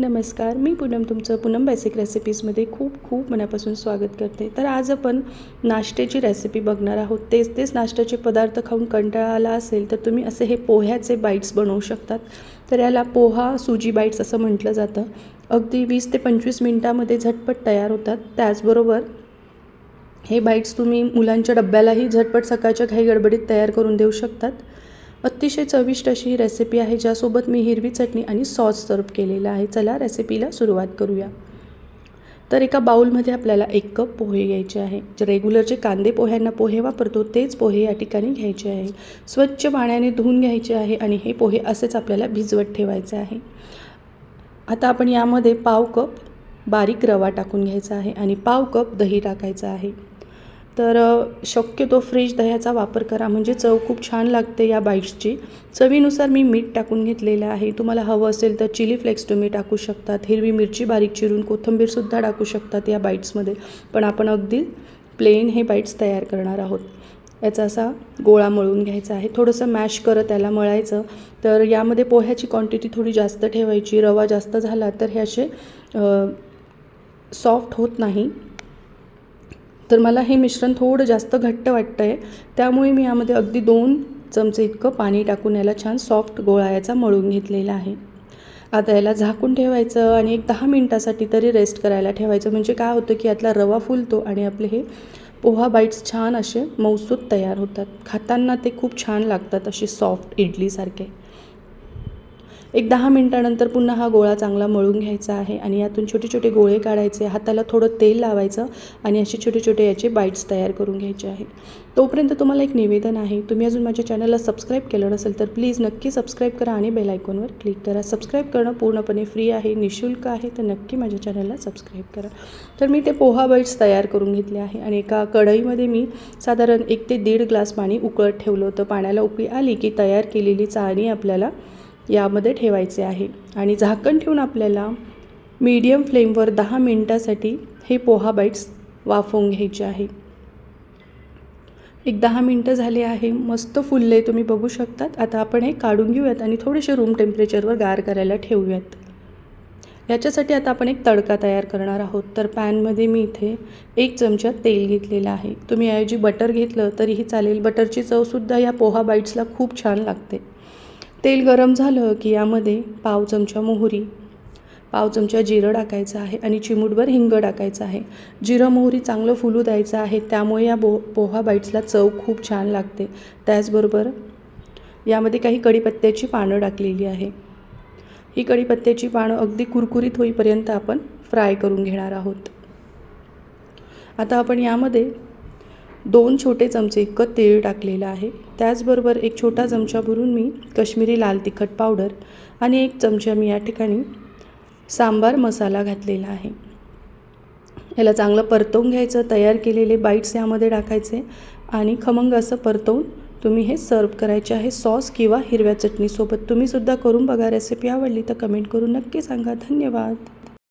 नमस्कार मी पूनम तुमचं पूनम बेसिक रेसिपीजमध्ये खूप खूप मनापासून स्वागत करते. तर आज आपण नाश्त्याची रेसिपी बघणार आहोत. तेच तेच नाश्त्याचे पदार्थ खाऊन कंटाळा आला असेल तर तुम्ही असे हे पोह्याचे बाईट्स बनवू शकतात. तर याला पोहा सुजी बाईट्स असं म्हटलं जातं. अगदी वीस ते पंचवीस मिनटामध्ये झटपट तयार होतात. त्याचबरोबर हे बाईट्स तुम्ही मुलांच्या डब्यालाही झटपट सकाळच्या घाई गडबडीत तयार करून देऊ शकतात. अतिशय चविष्ट अशी ही रेसिपी आहे ज्यासोबत मी हिरवी चटणी आणि सॉस सर्व केलेला आहे. चला रेसिपीला सुरुवात करूया. तर एका बाऊलमध्ये आपल्याला एक कप पोहे घ्यायचे आहे. जे रेग्युलर जे कांदे पोह्यांना पोहे वापरतो तेच पोहे या ठिकाणी घ्यायचे आहे. स्वच्छ पाण्याने धुवून घ्यायचे आहे आणि हे पोहे असेच आपल्याला भिजवत ठेवायचे आहे. आता आपण यामध्ये पाव कप बारीक रवा टाकून घ्यायचा आहे आणि पाव कप दही टाकायचं आहे. तर शक्यतो फ्रेश दह्याचा वापर करा. म्हणजे चव खूप छान लागते या बाईट्सची. चवीनुसार मी मीठ टाकून घेतलेलं आहे. तुम्हाला हवं असेल तर चिली फ्लेक्स तुम्ही टाकू शकतात. हिरवी मिरची बारीक चिरून कोथिंबीरसुद्धा टाकू शकतात या बाईट्समध्ये. पण आपण अगदी प्लेन हे बाईट्स तयार करणार आहोत. याचा असा गोळा मळून घ्यायचा आहे. थोडंसं मॅश करत त्याला मळायचं. तर यामध्ये पोह्याची क्वांटिटी थोडी जास्त ठेवायची. रवा जास्त झाला तर हे असे सॉफ्ट होत नाही. तर मला हे मिश्रण थोडं जास्त घट्ट वाटतं आहे त्यामुळे मी यामध्ये अगदी दोन चमचे इतकं पाणी टाकून याला छान सॉफ्ट गोळा याचा मळून घेतलेला आहे. आता याला झाकून ठेवायचं आणि एक दहा मिनटासाठी तरी रेस्ट करायला ठेवायचं. म्हणजे काय होतं की यातला रवा फुलतो आणि आपले हे पोहा बाईट्स छान असे मौसूद तयार होतात. खाताना ते खूप छान लागतात असे सॉफ्ट इडलीसारखे. एक दहा मिनटानंतर पुन्हा हा गोळा चांगला मळून घ्यायचा आहे आणि यातून छोटे छोटे गोळे काढायचे हाताला थोडं तेल लावायचं आणि असे छोटे छोटे याचे बाईट्स तयार करून घ्यायचे आहे तोपर्यंत तुम्हाला एक निवेदन आहे. तुम्ही अजून माझ्या चॅनलला सबस्क्राईब केलं नसेल तर प्लीज नक्की सबस्क्राईब करा आणि बेल आयकॉनवर क्लिक करा. सबस्क्राईब करणं पूर्णपणे फ्री आहे निशुल्क आहे तर नक्की माझ्या चॅनलला सबस्क्राईब करा. तर मी ते पोहा बाईट्स तयार करून घेतले आहे आणि एका कढईमध्ये मी साधारण एक ते दीड ग्लास पाणी उकळत ठेवलं होतं. पाण्याला उकळी आली की तयार केलेली चाळणी आपल्याला यामध्ये ठेवायचे आहे. आणि झाकण ठेवून आपल्याला मीडियम फ्लेमवर दहा मिनटासाठी हे पोहा बाईट्स वाफवून घ्यायचे आहे. एक दहा मिनटं झाले आहे. मस्त फुलले तुम्ही बघू शकतात. आता आपण हे काढून घेऊयात आणि थोडेसे रूम टेम्परेचरवर गार करायला ठेवूयात. याच्यासाठी आता आपण एक तडका तयार करणार आहोत. तर पॅनमध्ये मी इथे एक चमचा तेल घेतलेलं आहे. तुम्ही ऐवजी बटर घेतलं तरीही चालेल. बटरची चवसुद्धा या पोहा बाईट्सला खूप छान लागते. तेल गरम झालं की यामध्ये पाव चमचा मोहरी पाव चमचा जिरं टाकायचं आहे आणि चिमूटभर हिंग टाकायचं आहे. जिरं मोहरी चांगलं फुलू द्यायचं आहे त्यामुळे या बो पोहा बाईट्सला चव खूप छान लागते. त्याचबरोबर यामध्ये काही कढीपत्त्याची पानं टाकलेली आहे. ही कढीपत्त्याची पानं अगदी कुरकुरीत होईपर्यंत आपण फ्राय करून घेणार आहोत. आता आपण यामध्ये दोन छोटे चमचे इतकं तेल टाकलेलं आहे. त्याचबरोबर एक छोटा चमचा भरून मी कश्मीरी लाल तिखट पावडर आणि एक चमचा मी या ठिकाणी सांबार मसाला घातलेला आहे. याला चांगलं परतवून घ्यायचं तयार केलेले बाईट्स यामध्ये टाकायचे आणि खमंग असं परतवून तुम्ही हे सर्व करायचे आहे. सॉस किंवा हिरव्या चटणीसोबत तुम्हीसुद्धा करून बघा. रेसिपी आवडली तर कमेंट करून नक्की सांगा. धन्यवाद.